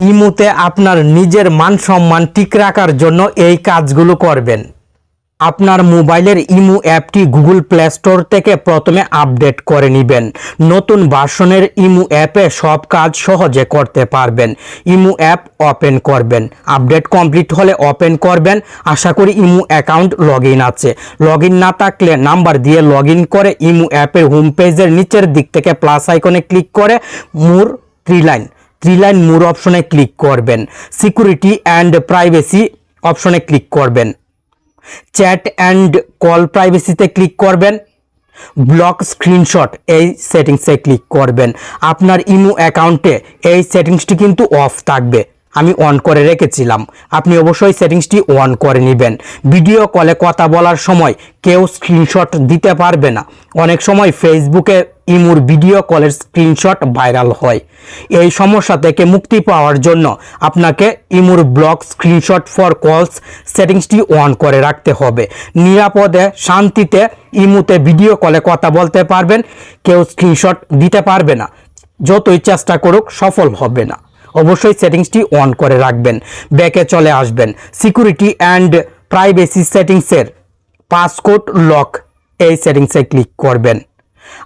ইমুতে আপনার নিজের মান সম্মান ঠিক রাখার জন্য এই কাজগুলো করবেন। আপনার মোবাইলের ইমু অ্যাপটি গুগল প্লে স্টোর থেকে প্রথমে আপডেট করে নেবেন। নতুন ভার্সনের ইমু অ্যাপে সব কাজ সহজে করতে পারবেন। ইমু অ্যাপ ওপেন করবেন। আপডেট কমপ্লিট হলে ওপেন করবেন। আশা করি ইমু অ্যাকাউন্ট লগ আছে। লগ না থাকলে নাম্বার দিয়ে লগ করে ইমু অ্যাপের হোম পেজের নিচের দিক থেকে প্লাস আইকনে ক্লিক করে more three line three line more অপশনে ক্লিক করবেন। সিকিউরিটি অ্যান্ড প্রাইভেসি অপশনে ক্লিক করবেন। চ্যাট অ্যান্ড কল প্রাইভেসিতে ক্লিক করবেন। ব্লক স্ক্রিনশট এই সেটিংসে ক্লিক করবেন। আপনার ইমো অ্যাকাউন্টে এই সেটিংসটি কিন্তু অফ থাকবে। আমি অন করে রেখেছিলাম। আপনি অবশ্যই সেটিংসটি অন করে নেবেন। ভিডিও কলে কথা বলার সময় কেউ স্ক্রিনশট দিতে পারবে না। অনেক সময় ফেসবুকে ইমুর ভিডিও কলের স্ক্রিনশট ভাইরাল হয়। এই সমস্যা থেকে মুক্তি পাওয়ার জন্য আপনাকে ইমুর ব্লক স্ক্রিনশট ফর কলস সেটিংসটি অন করে রাখতে হবে। নিরাপদে, শান্তিতে ইমুতে ভিডিও কলে কথা বলতে পারবেন, কেউ স্ক্রিনশট দিতে পারবে না। যতই চেষ্টা করুক সফল হবে না। অবশ্যই সেটিংসটি অন করে রাখবেন। ব্যাকে চলে আসবেন। সিকিউরিটি অ্যান্ড প্রাইভেসি সেটিংসের পাসকোড লক এই সেটিংসে ক্লিক করবেন।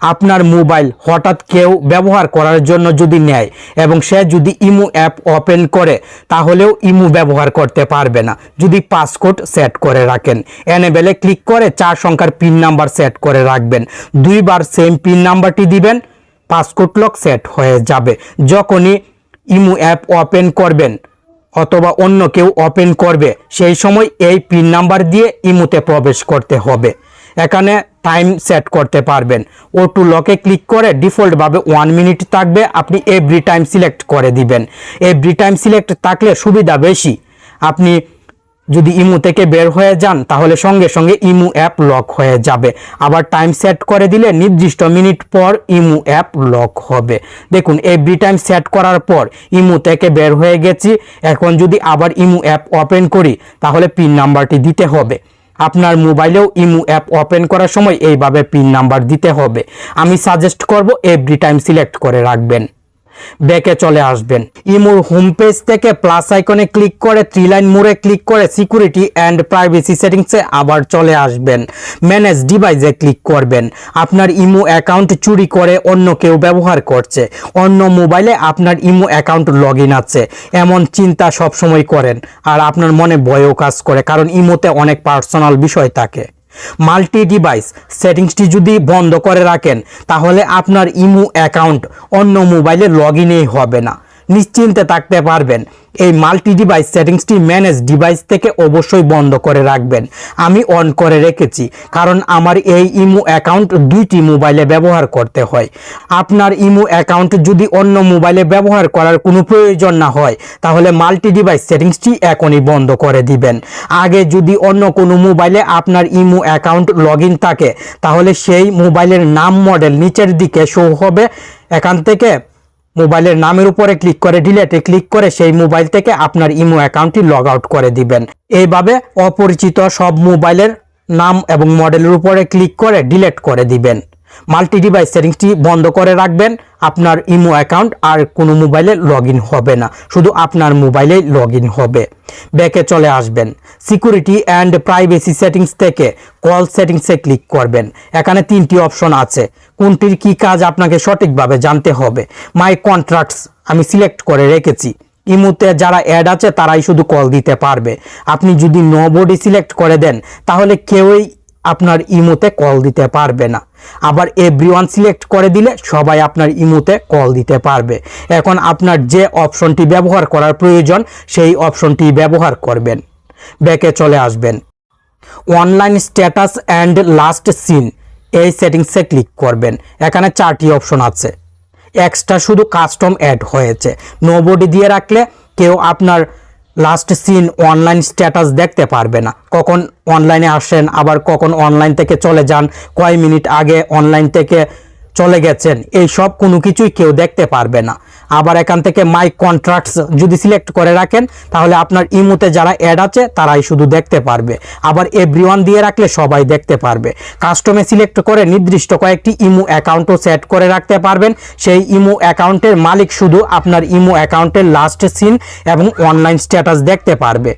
আপনার মোবাইল হঠাৎ কেউ ব্যবহার করার জন্য যদি নেয় এবং সে যদি ইমু অ্যাপ ওপেন করে, তাহলেও ইমু ব্যবহার করতে পারবে না। যদি পাসকোড সেট করে রাখেন। এনেবেলে ক্লিক করে চার সংখ্যার পিন নাম্বার সেট করে রাখবেন। দুইবার সেম পিন নাম্বারটি দিবেন। পাসকোড লক সেট হয়ে যাবে। যখনই ইমু অ্যাপ ওপেন করবেন অথবা অন্য কেউ ওপেন করবে। সেই সময় এই পিন নাম্বার দিয়ে ইমুতে প্রবেশ করতে হবে। এখানে টাইম সেট করতে পারবেন। ও টু লকে ক্লিক করে ডিফল্টভাবে ওয়ান মিনিট থাকবে। আপনি এভরি টাইম সিলেক্ট করে দিবেন। এভরি টাইম সিলেক্ট থাকলে সুবিধা বেশি। আপনি যদি ইমু থেকে বের হয়ে যান, তাহলে সঙ্গে সঙ্গে ইমু অ্যাপ লক হয়ে যাবে। আবার টাইম সেট করে দিলে নির্দিষ্ট মিনিট পর ইমু অ্যাপ লক হবে। দেখুন এভরি টাইম সেট করার পর ইমু থেকে বের হয়ে গেছি। এখন যদি আবার ইমু অ্যাপ ওপেন করি, তাহলে পিন নাম্বারটি দিতে হবে। আপনার মোবাইলেও ইমু অ্যাপ ওপেন করার সময় এইভাবে পিন নাম্বার দিতে হবে। আমি সাজেস্ট করব এভরি টাইম সিলেক্ট করে রাখবেন। ব্যাকে চলে আসবেন। ইমুর হোম পেজ থেকে প্লাস আইকনে ক্লিক করে থ্রি লাইন মোড়ে ক্লিক করে সিকিউরিটি অ্যান্ড প্রাইভেসি সেটিংসে আবার চলে আসবেন। ম্যানেজ ডিভাইসে ক্লিক করবেন। আপনার ইমো অ্যাকাউন্ট চুরি করে অন্য কেউ ব্যবহার করছে। অন্য মোবাইলে আপনার ইমো অ্যাকাউন্ট লগ আছে। এমন চিন্তা সবসময় করেন। আর আপনার মনে ভয়ও কাজ করে, কারণ ইমোতে অনেক পার্সোনাল বিষয় থাকে। মাল্টি ডিভাইস সেটিংসটি যদি বন্ধ করে রাখেন, তাহলে আপনার ইমু অ্যাকাউন্ট অন্য মোবাইলে লগ ইনেই হবে না। নিশ্চিন্তে থাকতে পারবেন। এই মাল্টি ডিভাইস সেটিংসটি ম্যানেজ ডিভাইস থেকে অবশ্যই বন্ধ করে রাখবেন। আমি অন করে রেখেছি, কারণ আমার এই ইমো অ্যাকাউন্ট দুইটি মোবাইলে ব্যবহার করতে হয়। আপনার ইমো অ্যাকাউন্ট যদি অন্য মোবাইলে ব্যবহার করার কোনো প্রয়োজন না হয়, তাহলে মাল্টি ডিভাইস সেটিংসটি এখনই বন্ধ করে দিবেন। আগে যদি অন্য কোনো মোবাইলে আপনার ইমো অ্যাকাউন্ট লগ থাকে, তাহলে সেই মোবাইলের নাম মডেল নিচের দিকে শো হবে। এখান থেকে মোবাইলের নামের উপরে ক্লিক করে ডিলেটে ক্লিক করে সেই মোবাইল থেকে আপনার ইমো অ্যাকাউন্টটি লগ আউট করে দিবেন। এইভাবে অপরিচিত সব মোবাইলের নাম এবং মডেলের উপরে ক্লিক করে ডিলেট করে দিবেন। মাল্টি ডিভাইস সেটিংসটি বন্ধ করে রাখবেন। আপনার ইমো অ্যাকাউন্ট আর কোনো মোবাইলে লগ হবে না। শুধু আপনার মোবাইলে লগ হবে। ব্যাকে চলে আসবেন। সিকিউরিটি অ্যান্ড প্রাইভেসি সেটিংস থেকে কল সেটিংসে ক্লিক করবেন। এখানে তিনটি অপশন আছে। কোনটির কি কাজ আপনাকে সঠিকভাবে জানতে হবে? মাই কন্ট্রাক্টস আমি সিলেক্ট করে রেখেছি। ইমুতে যারা অ্যাড আছে তারাই শুধু কল দিতে পারবে। আপনি যদি নো বডি সিলেক্ট করে দেন, তাহলে কেউই আপনার ইমোতে কল দিতে পারবে না। আবার এভরিওয়ান সিলেক্ট করে দিলে সবাই আপনার ইমোতে কল দিতে পারবে। এখন আপনার যে অপশনটি ব্যবহার করার প্রয়োজন, সেই অপশনটি ব্যবহার করবেন। ব্যাকে চলে আসবেন। Online status and last seen এই সেটিংসে ক্লিক করবেন। এখানে চারটি অপশন আছে। এক্সট্রা শুধু কাস্টম অ্যাড হয়েছে। নোবডি দিয়ে রাখলে কেউ আপনার লাস্ট সিন অনলাইন স্ট্যাটাস দেখতে পারবে না। কখন অনলাইনে আসেন, আবার কখন অনলাইন থেকে চলে যান, কয় মিনিট আগে অনলাইন থেকে চলে গেছেন। এই সব কোনো কিছুই কেউ দেখতে পারবে না। আবার এখান থেকে মাই কন্ট্রাক্টস যদি সিলেক্ট করে রাখেন, তাহলে আপনার ইমোতে যারা অ্যাড আছে, তারাই শুধু দেখতে পারবে। আবার এভরিওয়ান দিয়ে রাখলে সবাই দেখতে পারবে। কাস্টমে সিলেক্ট করে নির্দিষ্ট কয়েকটি ইমো অ্যাকাউন্টও সেট করে রাখতে পারবেন। সেই ইমো অ্যাকাউন্টের মালিক শুধু আপনার ইমো অ্যাকাউন্টের লাস্ট সিন এবং অনলাইন স্ট্যাটাস দেখতে পারবে।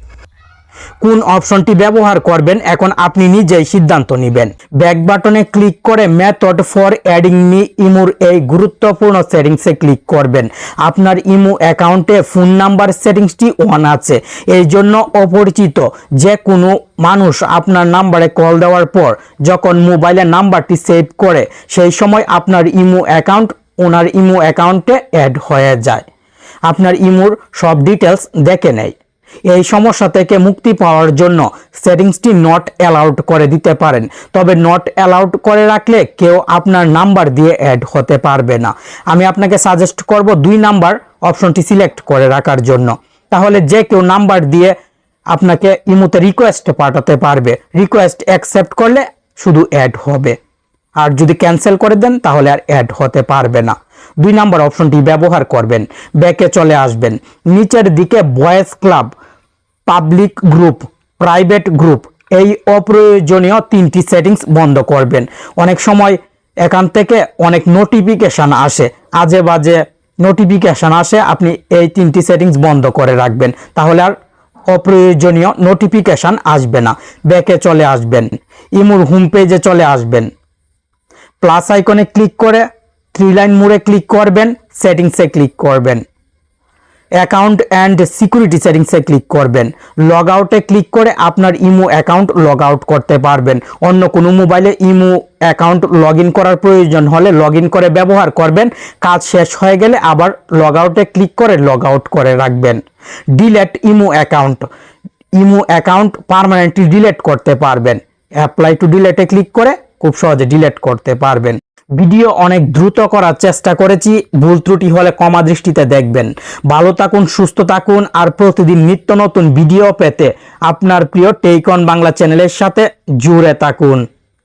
কোন অপশনটি ব্যবহার করবেন, এখন আপনি নিজেই সিদ্ধান্ত নেবেন। ব্যাক বাটনে ক্লিক করে মেথড ফর অ্যাডিং মি ইমুর এই গুরুত্বপূর্ণ সেটিংসে ক্লিক করবেন। আপনার ইমু অ্যাকাউন্টে ফোন নাম্বার সেটিংসটি অন আছে। এই জন্য অপরিচিত যে কোনো মানুষ আপনার নাম্বারে কল দেওয়ার পর যখন মোবাইলের নাম্বারটি সেভ করে, সেই সময় আপনার ইমু অ্যাকাউন্ট ওনার ইমু অ্যাকাউন্টে অ্যাড হয়ে যায়। আপনার ইমুর সব ডিটেলস দেখে নেয় এই সমস্যা থেকে মুক্তি পাওয়ার জন্য সেটিংসটি নট অ্যালাউড করে দিতে পারেন। তবে নট অ্যালাউড করে রাখলে কেউ আপনার নাম্বার দিয়ে অ্যাড হতে পারবে না। আমি আপনাকে সাজেস্ট করব দুই নাম্বার অপশনটি সিলেক্ট করে রাখার জন্য। তাহলে যে কেউ নাম্বার দিয়ে আপনাকে ইমুতে রিকোয়েস্ট পাঠাতে পারবে। রিকোয়েস্ট অ্যাকসেপ্ট করলে শুধু অ্যাড হবে। আর যদি ক্যান্সেল করে দেন তাহলে আর অ্যাড হতে পারবে না। দুই নাম্বার অপশনটি ব্যবহার করবেন। ব্যাকে চলে আসবেন। নিচের দিকে boys club, public group, private group এই অপ্রয়োজনীয় তিনটি সেটিংস বন্ধ করবেন। অনেক সময় এখান থেকে অনেক নোটিফিকেশান আসে। আজে বাজে নোটিফিকেশান আসে, আপনি এই তিনটি সেটিংস বন্ধ করে রাখবেন। তাহলে আর অপ্রয়োজনীয় নোটিফিকেশান আসবে না। ব্যাকে চলে আসবেন। ইমুর হোম পেজে চলে আসবেন। প্লাস আইকনে ক্লিক করে থ্রি লাইন মোড়ে ক্লিক করবেন সেটিংসে ক্লিক করবেন। অ্যাকাউন্ট অ্যান্ড সিকিউরিটি সেটিংসে ক্লিক করবেন। লগ আউটে ক্লিক করে আপনার ইমো অ্যাকাউন্ট লগ আউট করতে পারবেন। অন্য কোনো মোবাইলে ইমো অ্যাকাউন্ট লগ করার প্রয়োজন হলে লগ করে ব্যবহার করবেন। কাজ শেষ হয়ে গেলে আবার লগ আউটে ক্লিক করে লগ আউট করে রাখবেন। Delete imo account imo account permanently delete করতে পারবেন। অ্যাপ্লাই টু ডিলেটে ক্লিক করে খুব সহজে ডিলেট করতে পারবেন। ভিডিও অনেক দ্রুত করার চেষ্টা করেছি, ভুল ত্রুটি হলে কমা দৃষ্টিতে দেখবেন। ভালো থাকুন, সুস্থ থাকুন, আর প্রতিদিন নিত্য নতুন ভিডিও পেতে আপনার প্রিয় টেইকন বাংলা চ্যানেলের সাথে জুড়ে থাকুন।